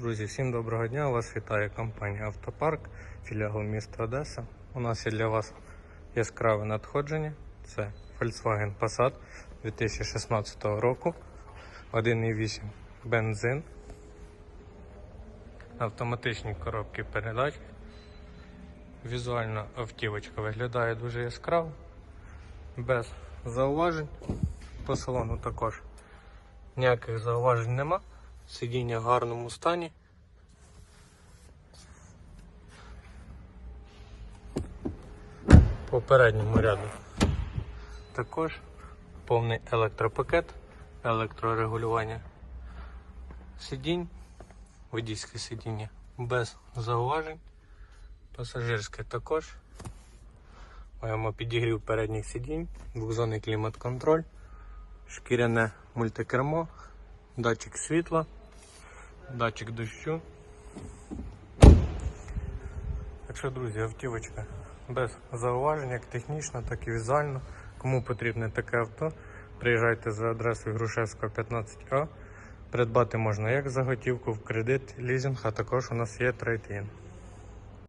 Друзі, всім доброго дня! Вас вітає компанія Автопарк, філіал міста Одеса. У нас є для вас яскраве надходження. Це Volkswagen Passat 2016 року. 1,8 бензин. Автоматичні коробки передач. Візуально автівочка виглядає дуже яскраво, без зауважень. По салону також ніяких зауважень нема. Сидіння в гарному стані. По передньому ряду також повний електропакет, електрорегулювання сидінь, водійське сидіння без зауважень, пасажирське також. Маємо підігрів передніх сидінь, двохзонний клімат-контроль, шкіряне мультикермо, датчик світла, датчик дощу. Так що, друзі, автівочка без зауважень, як технічно, так і візуально. Кому потрібне таке авто, приїжджайте за адресою Грушевська 15А. Придбати можна як за готівку в кредит, лізинг, а також у нас є трейд-ін.